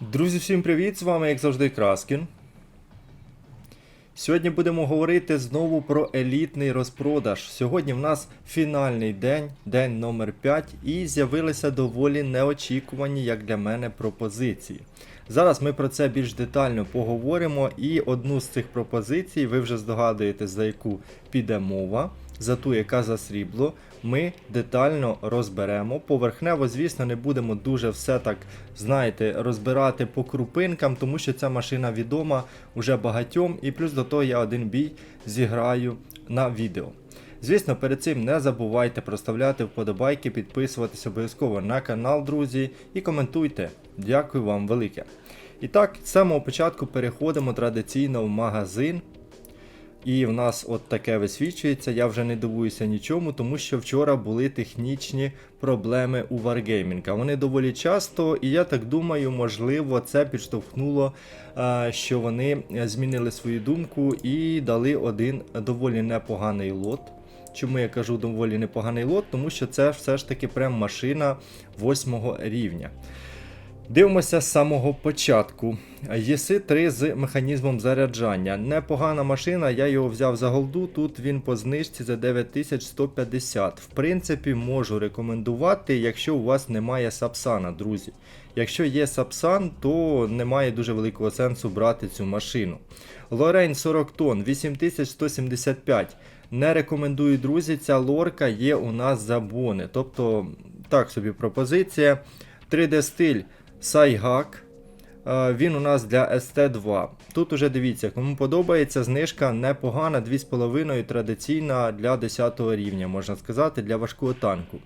Друзі, всім привіт! З вами, як завжди, Краскін. Сьогодні будемо говорити знову про елітний розпродаж. Сьогодні в нас фінальний день, день номер 5, і з'явилися доволі неочікувані, як для мене, пропозиції. Зараз ми про це більш детально поговоримо, і одну з цих пропозицій, ви вже здогадуєтесь, за яку піде мова, за ту, яка за срібло, ми детально розберемо. Поверхнево, звісно, не будемо дуже все так, знаєте, розбирати по крупинкам, тому що ця машина відома уже багатьом, і плюс до того я один бій зіграю на відео. Звісно, перед цим не забувайте проставляти вподобайки, підписуватись обов'язково на канал, друзі, і коментуйте. Дякую вам велике. І так, з самого початку переходимо традиційно в магазин. І в нас от таке висвічується. Я вже не дивуюся нічому, тому що вчора були технічні проблеми у Wargaming. Вони доволі часто, і я так думаю, можливо, це підштовхнуло, е, що вони змінили свою думку і дали один доволі непоганий лот. Чому я кажу доволі непоганий лот? Тому що це все ж таки прям машина 8 рівня. Дивимося з самого початку. єси 3 з механізмом заряджання. Непогана машина, я його взяв за голду. Тут він по знижці за 9150. В принципі, можу рекомендувати, якщо у вас немає сапсана, друзі. Якщо є сапсан, то немає дуже великого сенсу брати цю машину. Лорейн 40 тонн, 8175. Не рекомендую, друзі, ця лорка є у нас за бони. Тобто, так собі пропозиція. 3D стиль Сайгак. Е, Він у нас для ST2. Тут уже дивіться, кому подобається, знижка непогана, 2,5 традиційна для 10 рівня, можна сказати, для важкого танку.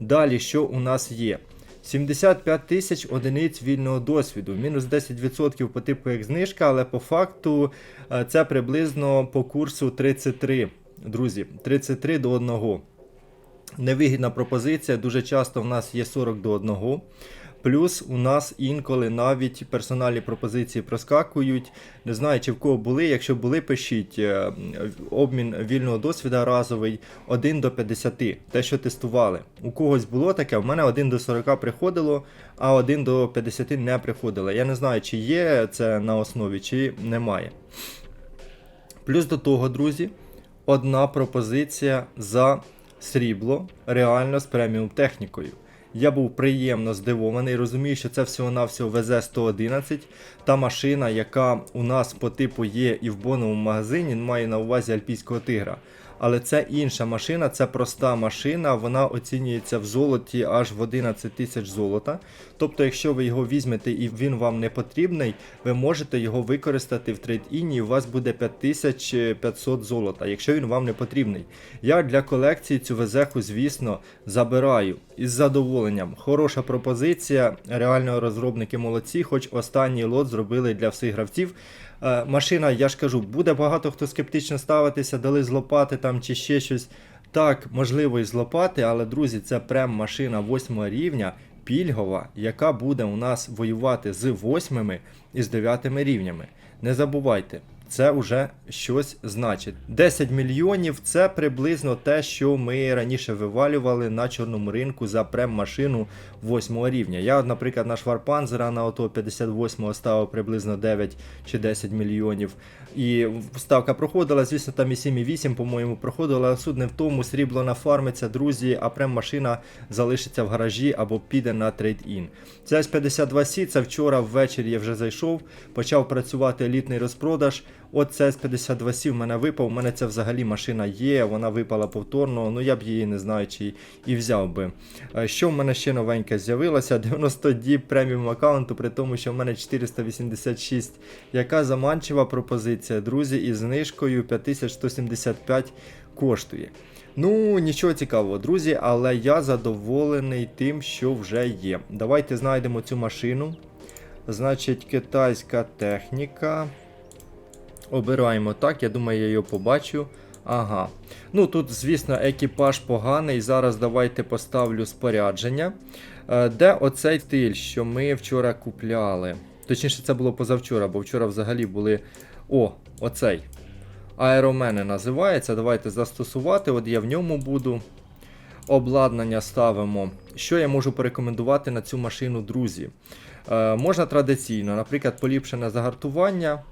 Далі, що у нас є? 75 тисяч одиниць вільного досвіду, мінус 10% по типу як знижка, але по факту е, це приблизно по курсу 33. Друзі, 33 до 1. Невигідна пропозиція, дуже часто в нас є 40 до 1. Плюс у нас інколи навіть персональні пропозиції проскакують. Не знаю, чи в кого були. Якщо були, пишіть е, обмін вільного досвіду разовий 1 до 50. Те, що тестували. У когось було таке, в мене 1 до 40 приходило, а 1 до 50 не приходило. Я не знаю, чи є це на основі, чи немає. Плюс до того, друзі, одна пропозиція за срібло реально з преміум технікою. Я був приємно здивований, розумію, що це всього-навсього ВЗ-111. Та машина, яка у нас по типу є і в боновому магазині, має на увазі альпійського тигра. Але це інша машина, це проста машина, вона оцінюється в золоті аж в 11 тисяч золота. Тобто, якщо ви його візьмете і він вам не потрібний, ви можете його використати в трейд-іні, і у вас буде 5500 золота, якщо він вам не потрібний. Я для колекції цю везеху, звісно, забираю із задоволенням. Хороша пропозиція. Реально розробники молодці, хоч останній лот зробили для всіх гравців. Е, машина, я ж кажу, буде багато хто скептично ставитися, дали злопати там чи ще щось. Так, можливо, і злопати, але друзі, це прем машина 8 рівня, пільгова, яка буде у нас воювати з 8 і з 9 рівнями. Не забувайте. Це вже щось значить. 10 мільйонів це приблизно те, що ми раніше вивалювали на чорному ринку за прем-машину 8 рівня. Я, наприклад, на Шварпанзера на ото 58 ставив приблизно 9 чи 10 мільйонів. І ставка проходила, звісно, там і 7,8, по-моєму, проходила. Суд не в тому, срібло нафармиться, друзі, а прем-машина залишиться в гаражі або піде на трейд-ін. Це С52С, це вчора ввечері я вже зайшов, почав працювати елітний розпродаж. От це С52С в мене випав, у мене ця взагалі машина є, вона випала повторно, ну я б її не знаю, чи і взяв би. Е, Що в мене ще новеньке з'явилося? 90 діб преміум аккаунту, при тому, що в мене 486. Яка заманчива пропозиція, друзі, із знижкою 5175 коштує. Ну, нічого цікавого, друзі, але я задоволений тим, що вже є. Давайте знайдемо цю машину. Значить, китайська техніка. Обираємо так, я думаю, я його побачу. Ага. Ну тут, звісно, екіпаж поганий. Зараз давайте поставлю спорядження. Е, Де оцей стиль, що ми вчора купляли? Точніше, це було позавчора, бо вчора взагалі були. О, оцей. Аеромени називається. Давайте застосувати. От я в ньому буду. Обладнання ставимо. Що я можу порекомендувати на цю машину, друзі? Е, можна традиційно, наприклад, поліпшене загартування,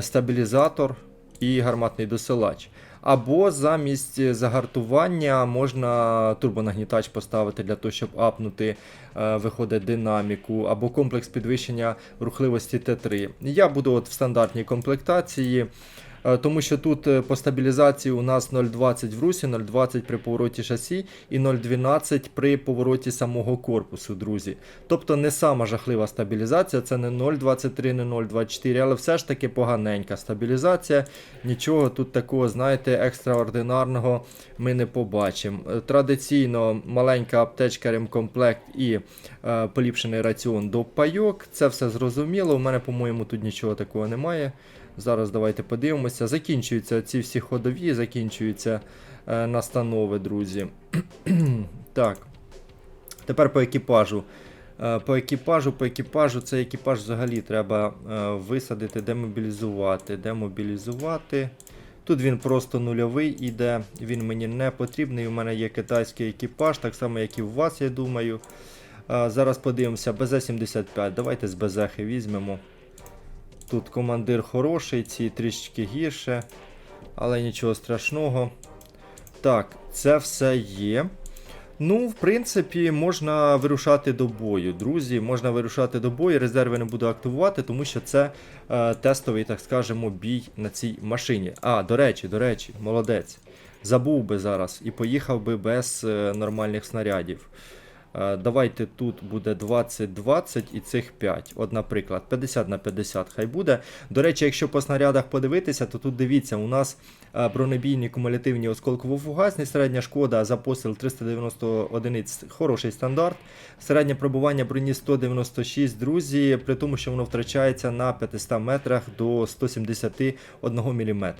стабілізатор і гарматний досилач. Або замість загартування можна турбонагнітач поставити для того, щоб апнути, е, виходить динаміку, або комплекс підвищення рухливості Т3. Я буду от в стандартній комплектації. Е, Тому що тут е, по стабілізації у нас 0,20 в русі, 0,20 при повороті шасі і 0,12 при повороті самого корпусу, друзі. Тобто не сама жахлива стабілізація, це не 0,23, не 0,24, але все ж таки поганенька стабілізація. Нічого тут такого, знаєте, екстраординарного ми не побачимо. Е, Традиційно маленька аптечка ремкомплект і е, поліпшений раціон до пайок. Це все зрозуміло. У мене, по-моєму, тут нічого такого немає. Зараз давайте подивимося. Закінчуються ці всі ходові, закінчуються е, настанови, друзі. так. Тепер по екіпажу. Е, по екіпажу, по екіпажу, цей екіпаж взагалі треба е, висадити, демобілізувати. Демобілізувати. Тут він просто нульовий іде, він мені не потрібний. У мене є китайський екіпаж, так само, як і у вас, я думаю. Е, зараз подивимося, БЗ-75. Давайте з БЗХи візьмемо. Тут командир хороший, ці трішечки гірше, але нічого страшного. Так, це все є. Ну, в принципі, можна вирушати до бою, друзі. Можна вирушати до бою. Резерви не буду активувати, тому що це е, тестовий, так скажемо, бій на цій машині. А, до речі, до речі, молодець. Забув би зараз і поїхав би без е, нормальних снарядів. Е, Давайте тут буде 20-20 і цих 5. От, наприклад, 50 на 50 хай буде. До речі, якщо по снарядах подивитися, то тут дивіться, у нас е, бронебійні кумулятивні осколково-фугасні, середня шкода за постріл 390 одиниць, хороший стандарт. Середнє пробування броні 196, друзі, при тому, що воно втрачається на 500 метрах до 171 мм.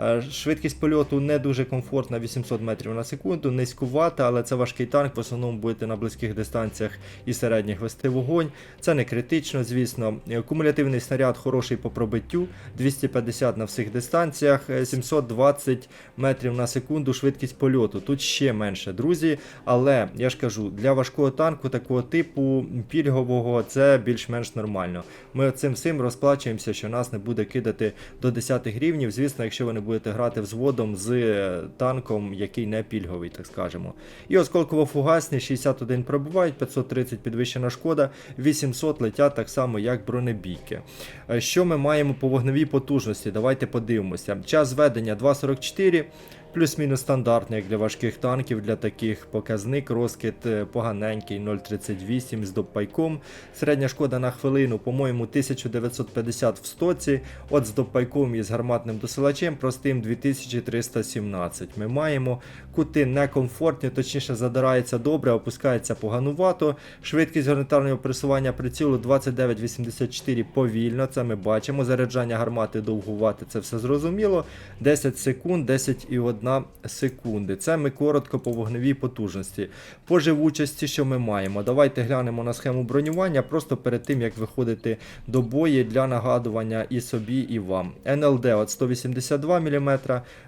Е, Швидкість польоту не дуже комфортна, 800 метрів на секунду, низькувата, але це важкий танк, в основному будете на близьких дистанціях і середніх вести вогонь. Це не критично, звісно. Е, Кумулятивний снаряд хороший по пробиттю, 250 на всіх дистанціях, е, 720 метрів на секунду швидкість польоту. Тут ще менше, друзі. Але я ж кажу, для важкого танку такого типу пільгового це більш-менш нормально. Ми цим всім розплачуємося, що нас не буде кидати до 10 рівнів. Звісно, якщо ви не будете грати взводом з е, танком, який не пільговий, так скажемо. І осколково-фугасні 61 пробувають, 530 підвищена шкода, 800 летять так само, як бронебійки. Е, Що ми маємо по вогневій потужності? Давайте подивимося. Час зведення 2.44. Плюс-мінус стандартний, як для важких танків, для таких показник, розкид е, поганенький 0,38 з допайком. Середня шкода на хвилину, по-моєму, 1950 в стоці. От з допайком і з гарматним досилачем простим 2317. Ми маємо кути некомфортні, точніше задирається добре, опускається поганувато. Швидкість горизонтального пресування прицілу 29,84 повільно, це ми бачимо. Заряджання гармати довгувати, це все зрозуміло. 10 секунд, 10,1 секунди. Це ми коротко по вогневій потужності. По живучості, що ми маємо? Давайте глянемо на схему бронювання просто перед тим, як виходити до бою для нагадування і собі, і вам. НЛД от 182 мм,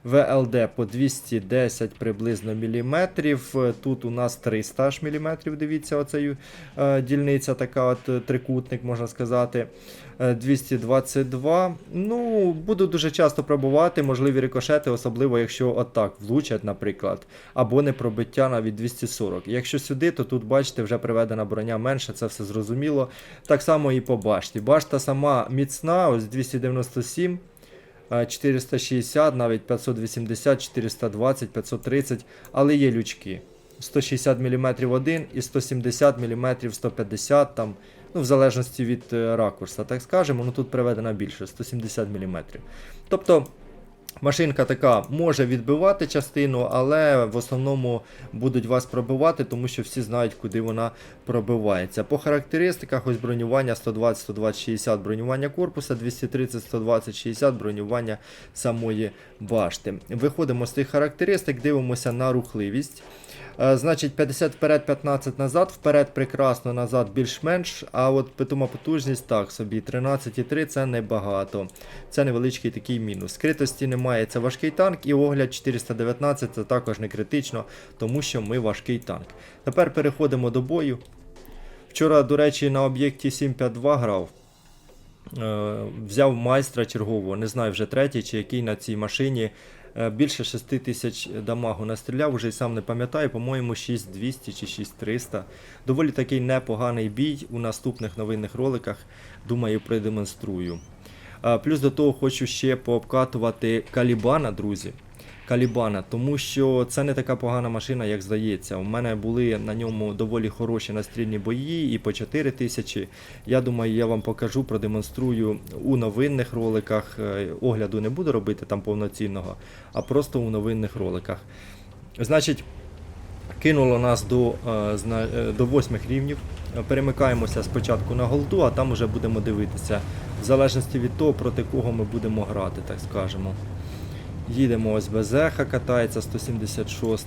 ВЛД по 210 приблизно міліметрів. Тут у нас 300 ж міліметрів, дивіться, оцею е, дільниця, така от трикутник, можна сказати. Е, 222. Ну, буду дуже часто пробувати, можливі рикошети, особливо якщо отак влучать, наприклад, або не пробиття навіть 240. Якщо сюди, то тут, бачите, вже приведена броня менше, це все зрозуміло. Так само і по башті. Башта сама міцна, ось 297. е, 460, навіть 580, 420, 530, але є лючки. 160 мм один і 170 мм 150 там, ну в залежності від е, ракурса, так скажемо, ну тут приведена більше 170 мм. Тобто машинка така може відбивати частину, але в основному будуть вас пробивати, тому що всі знають, куди вона пробивається. По характеристиках ось бронювання 120, 120, 60 бронювання корпуса, 230, 120, 60 бронювання самої башти. Виходимо з тих характеристик, дивимося на рухливість. Е, Значить, 50 вперед, 15 назад, вперед прекрасно, назад більш-менш. А от питома потужність так собі 13,3 це небагато. Це невеличкий такий мінус. Скритості немає, це важкий танк, і огляд 419 це також не критично, тому що ми важкий танк. Тепер переходимо до бою. Вчора, до речі, на об'єкті 752 грав. Е, взяв майстра чергового, не знаю вже третій чи який на цій машині. Е, Більше 6 тисяч дамагу настріляв, вже й сам не пам'ятаю, по-моєму, 6200 чи 6300. Доволі такий непоганий бій у наступних новинних роликах. Думаю, продемонструю. Е, Плюс до того хочу ще пообкатувати Калібана, друзі. Калібана, тому що це не така погана машина, як здається. У мене були на ньому доволі хороші настрільні бої і по 4 тисячі. Я думаю, я вам покажу, продемонструю у новинних роликах. Е, Огляду не буду робити там повноцінного, а просто у новинних роликах. Значить, кинуло нас до, е, е, до 8 рівнів. Перемикаємося спочатку на голду, а там вже будемо дивитися, в залежності від того, проти кого ми будемо грати, так скажемо. Їдемо ось Безеха катається 176,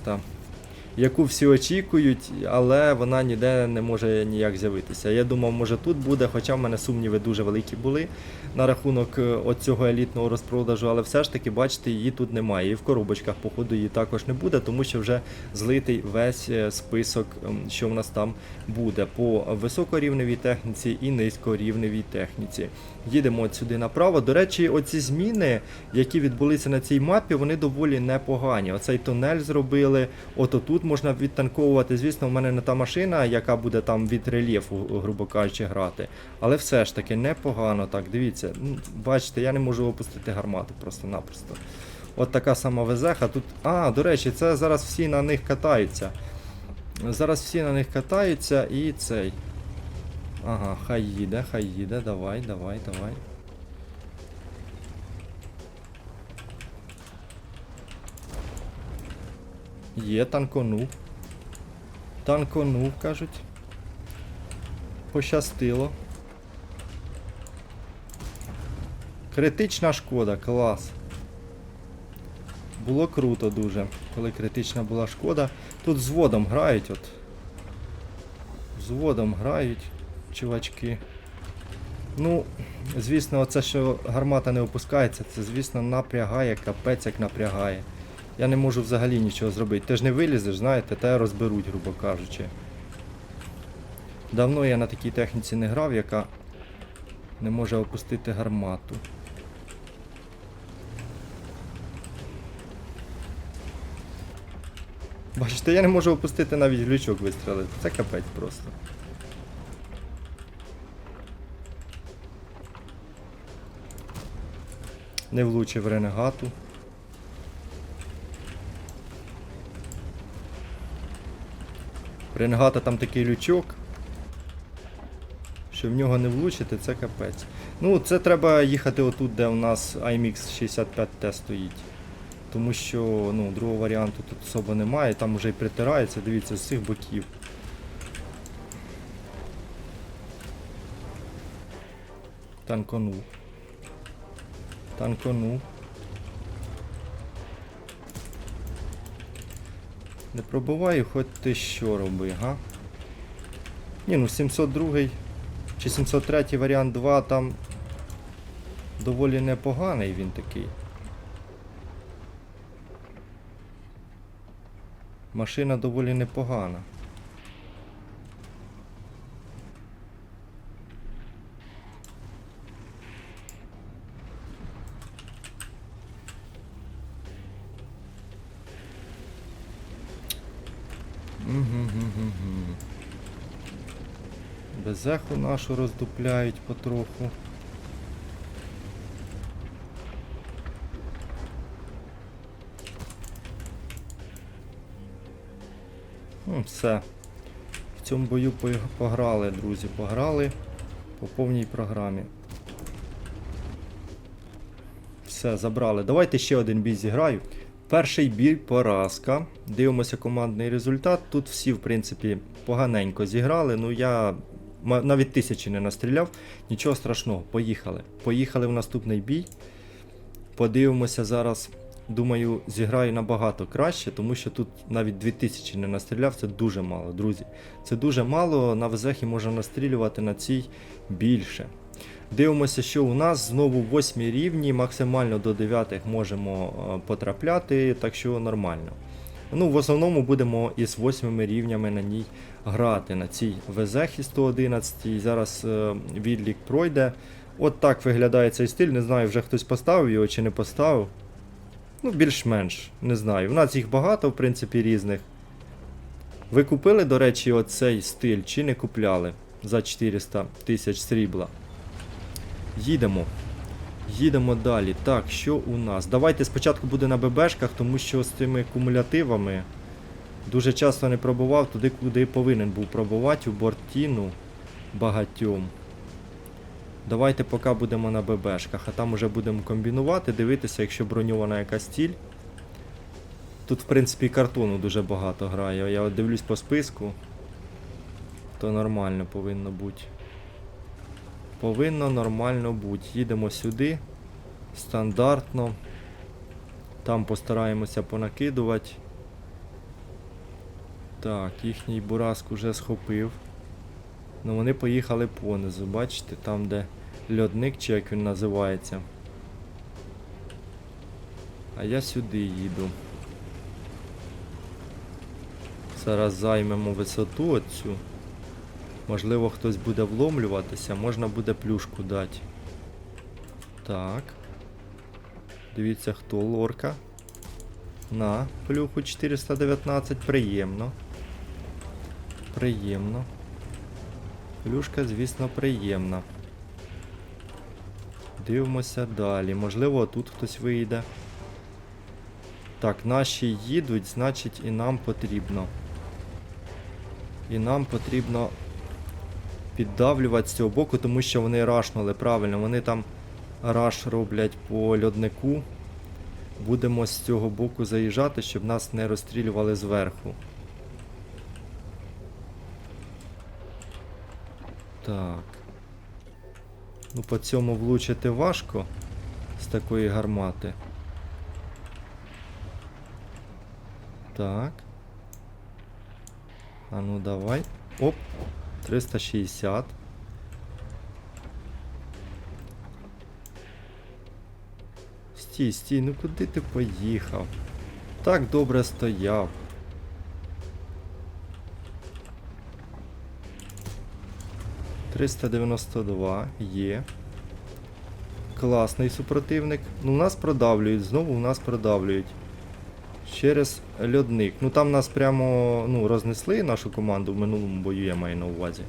яку всі очікують, але вона ніде не може ніяк з'явитися. Я думав, може тут буде, хоча в мене сумніви дуже великі були на рахунок е, оцього елітного розпродажу, але все ж таки, бачите, її тут немає. І в коробочках, походу, її також не буде, тому що вже злитий весь е, список, що в нас там буде по високорівневій техніці і низькорівневій техніці. Їдемо сюди направо. До речі, оці зміни, які відбулися на цій мапі, вони доволі непогані. Оцей тунель зробили. От отут можна відтанковувати. Звісно, в мене не та машина, яка буде там від рельєфу, грубо кажучи, грати. Але все ж таки непогано. Так, дивіться. Бачите, я не можу опустити гармату просто-напросто. От така сама везеха. Тут. А, до речі, це зараз всі на них катаються. Зараз всі на них катаються і цей. Ага, хай їде, хай їде, давай, давай, давай. Є, танконув. Танконув, кажуть. Пощастило. Критична шкода, клас. Було круто дуже, коли критична була шкода. Тут з водом грають от. З водом грають чувачки. Ну, звісно, оце, що гармата не опускається, це, звісно, напрягає, капець як напрягає. Я не можу взагалі нічого зробити. Ти ж не вилізеш, знаєте, те розберуть, грубо кажучи. Давно я на такій техніці не грав, яка не може опустити гармату. Бачите, я не можу опустити навіть глючок вистрелити. Це капець просто. Не влучив ренегату. В Ренегата там такий лючок. Що в нього не влучити, це капець. Ну, це треба їхати отут, де у нас IMX 65T стоїть. Тому що ну, другого варіанту тут особо немає, там вже й притирається, дивіться, з цих боків. Танконув. Танконув. Не пробуваю, хоч ти що роби, га? Ні, ну 702 чи 703 варіант 2 там доволі непоганий він такий. Машина доволі непогана. Безеху нашу роздупляють потроху. Ну, все. В цьому бою пограли, друзі, пограли по повній програмі. Все, забрали. Давайте ще один бій зіграю. Перший бій поразка. Дивимося командний результат. Тут всі, в принципі, поганенько зіграли. Ну я навіть тисячі не настріляв. Нічого страшного, поїхали. Поїхали в наступний бій. Подивимося зараз. Думаю, зіграю набагато краще, тому що тут навіть 2000 не настріляв, це дуже мало, друзі. Це дуже мало, на Везехі можна настрілювати на цій більше. Дивимося, що у нас знову 8 рівні, максимально до 9 можемо е, потрапляти, так що нормально. Ну, в основному будемо із восьмими рівнями на ній грати на цій Везехі 111. І зараз е, відлік пройде. От так виглядає цей стиль. Не знаю, вже хтось поставив його чи не поставив. Ну, більш-менш, не знаю. У нас їх багато, в принципі, різних. Ви купили, до речі, оцей стиль чи не купляли за 400 тисяч срібла? Їдемо. Їдемо далі. Так, що у нас? Давайте спочатку буде на ББшках, тому що з цими кумулятивами дуже часто не пробував туди, куди повинен був пробувати, у бортіну багатьом. Давайте поки будемо на ББшках, а там уже будемо комбінувати, дивитися, якщо броньована якась ціль. Тут, в принципі, картону дуже багато грає. Я дивлюсь по списку, то нормально повинно бути. Повинно нормально бути. Їдемо сюди. Стандартно. Там постараємося понакидувати. Так, їхній бураск уже схопив. Ну вони поїхали понизу, бачите, там де льодник чи як він називається. А я сюди їду. Зараз займемо висоту оцю. Можливо, хтось буде вломлюватися, можна буде плюшку дати. Так. Дивіться, хто лорка. На, плюху 419, приємно. Приємно. Плюшка, звісно, приємна. Дивимося далі. Можливо, тут хтось вийде. Так, наші їдуть, значить і нам потрібно. І нам потрібно піддавлювати з цього боку, тому що вони рашнули правильно. Вони там раш роблять по льоднику. Будемо з цього боку заїжджати, щоб нас не розстрілювали зверху. Так. Ну, по цьому влучити важко з такої гармати. Так. А ну давай. Оп. 360. Стій, стій, ну куди ти поїхав? Так добре стояв. Триста дев'яносто два є. Класний супротивник. Ну, нас продавлюють, знову в нас продавлюють. Через льодник. Ну там нас прямо ну, рознесли нашу команду в минулому бою, я маю на увазі.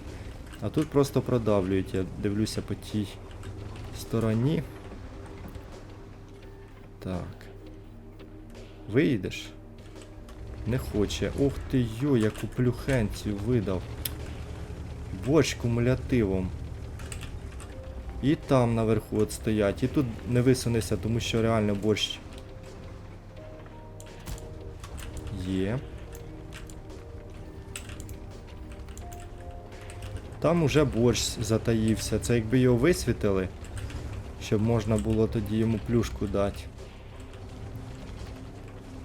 А тут просто продавлюють, я дивлюся по тій стороні. Так. Вийдеш? Не хоче. Ух ти йо, яку плюхенцію видав. Борщ кумулятивом. І там наверху от стоять. І тут не висунешся, тому що реально борщ Є. Там уже борщ затаївся. Це якби його висвітили, щоб можна було тоді йому плюшку дати.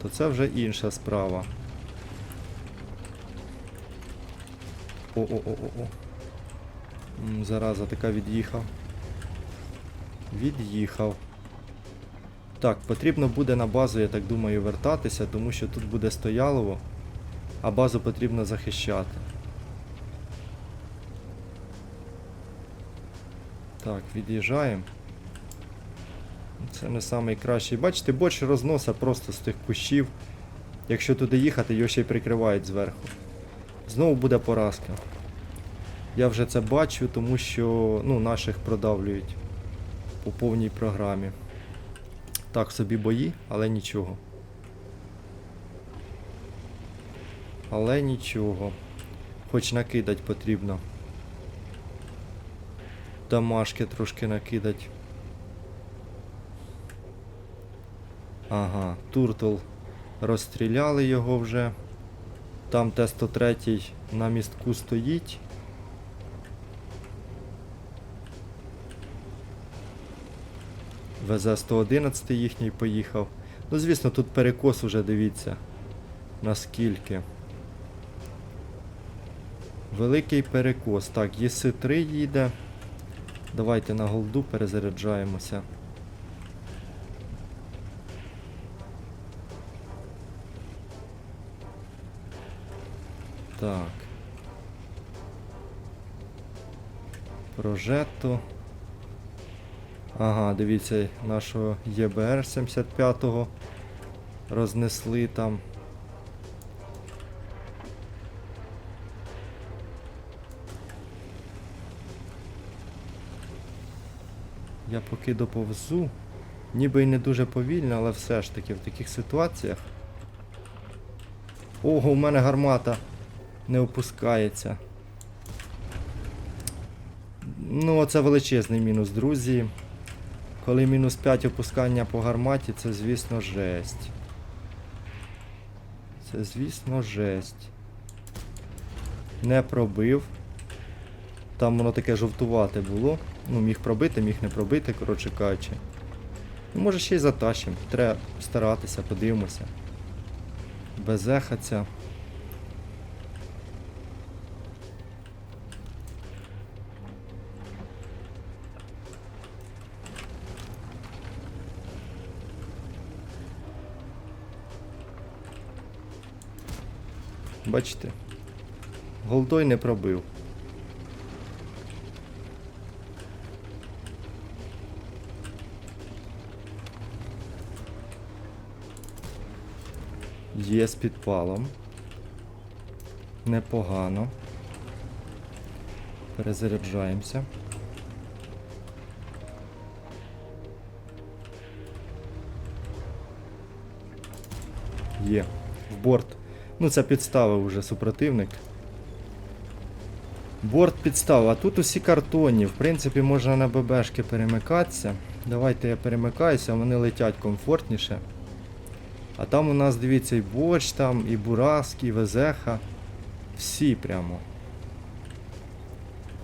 То це вже інша справа. О-о-о-о-о. Зараза така від'їхав. Від'їхав. Так, потрібно буде на базу, я так думаю, вертатися, тому що тут буде стоялово, а базу потрібно захищати. Так, від'їжджаємо. Це не найкращий. Бачите, борщ розноса просто з тих кущів. Якщо туди їхати, його ще й прикривають зверху. Знову буде поразка. Я вже це бачу, тому що ну, наших продавлюють по повній програмі. Так собі бої, але нічого. Але нічого. Хоч накидать потрібно. Домашки трошки накидать. Ага, Туртл розстріляли його вже. Там Т-103 на містку стоїть. ВЗ-111 їхній поїхав. Ну, звісно, тут перекос уже дивіться. Наскільки. Великий перекос. Так, ЄС-3 їде. Давайте на голду перезаряджаємося. Так. Прожетто. Ага, дивіться, нашого ЄБР 75-го рознесли там. Я поки доповзу. Ніби й не дуже повільно, але все ж таки в таких ситуаціях. Ого, у мене гармата не опускається. Ну, це величезний мінус, друзі. Коли мінус 5 опускання по гарматі, це, звісно, жесть. Це, звісно, жесть. Не пробив. Там воно таке жовтувате було. Ну, міг пробити, міг не пробити, коротше кажучи. Ну, може ще й затащим. Треба старатися, подивимося. Без еха. Бачите? Голдой не пробив. Є з підпалом. Непогано. Перезаряджаємося. Є. В борт. Ну, це підставив уже супротивник. Борт підстав, а тут усі картонні. В принципі, можна на ББшки перемикатися. Давайте я перемикаюся, вони летять комфортніше. А там у нас, дивіться, і борщ там, і Бураск, і Везеха. Всі прямо.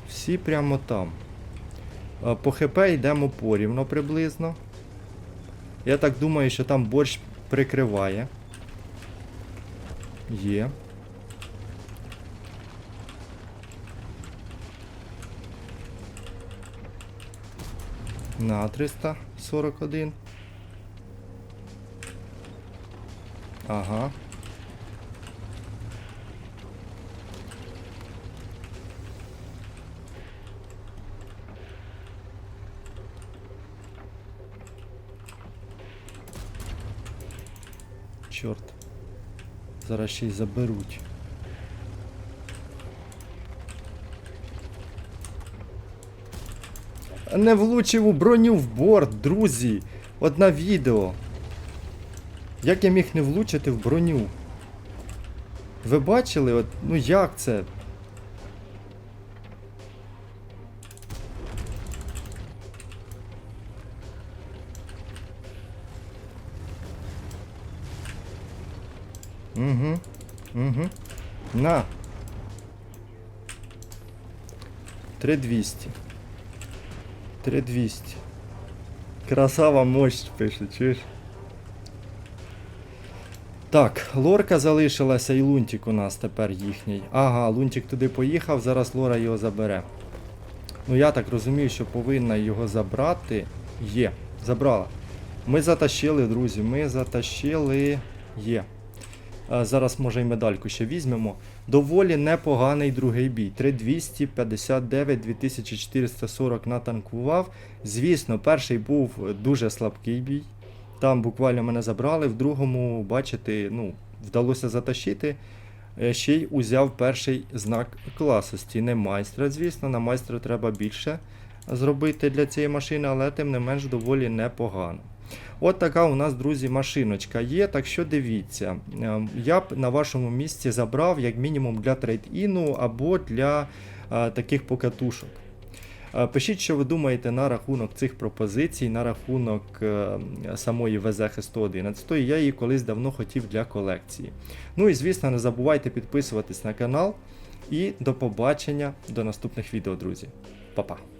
Всі прямо там. По ХП йдемо порівно приблизно. Я так думаю, що там борщ прикриває. Є. На 341. Ага. Чорт. Зараз ще й заберуть. Не влучив у броню в борт, друзі. Одна відео. Як я міг не влучити в броню? Ви бачили? От, ну як це? Угу. Угу. На. 3200. 3200. Красава мощь пише, чуєш? Так, лорка залишилася і лунтик у нас тепер їхній. Ага, лунтик туди поїхав, зараз лора його забере. Ну я так розумію, що повинна його забрати. Є, забрала. Ми затащили, друзі, ми затащили. Є. Зараз, може, і медальку ще візьмемо. Доволі непоганий другий бій. 3259, 2440 натанкував. Звісно, перший був дуже слабкий бій. Там буквально мене забрали, в другому, бачите, ну, вдалося затащити. Е, Ще й узяв перший знак класості. Не майстра, звісно, на майстра треба більше зробити для цієї машини, але тим не менш доволі непогано. От така у нас, друзі, машиночка є, так що дивіться. Ем, Я б на вашому місці забрав як мінімум для трейд-іну або для а, таких покатушок. Е, Пишіть, що ви думаєте на рахунок цих пропозицій, на рахунок е, самої ВЗХ 111. Я її колись давно хотів для колекції. Ну і звісно, не забувайте підписуватись на канал. І до побачення до наступних відео, друзі. Па-па!